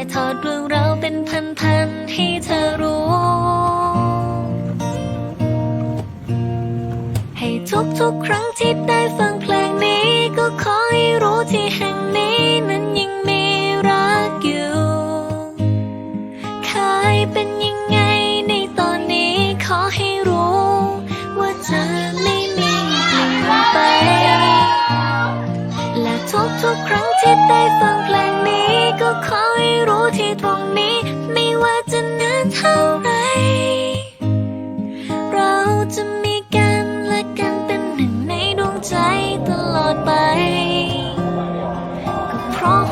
ายทอดเรื่องเราวเป็นพันๆให้เธอรู้ ให้ทุกๆครั้งที่ได้ฟังเพลงนี้ ก็ขอให้รู้ที่แห่งนี้นั้นยังมีรักอยู่เคยเป็นยังไงในตอนนี้ขอให้รู้ ว่าจะไม่มีเปลี่ยนไป และทุกๆครั้งที่ได้ฟังเพลงนี้ก็ขอให้ ที่ตรงนี้ ไม่ว่าจะนานเท่าไร เราจะมีกันและกันเป็นหนึ่งในดวงใจตลอดไป ก็เพราะ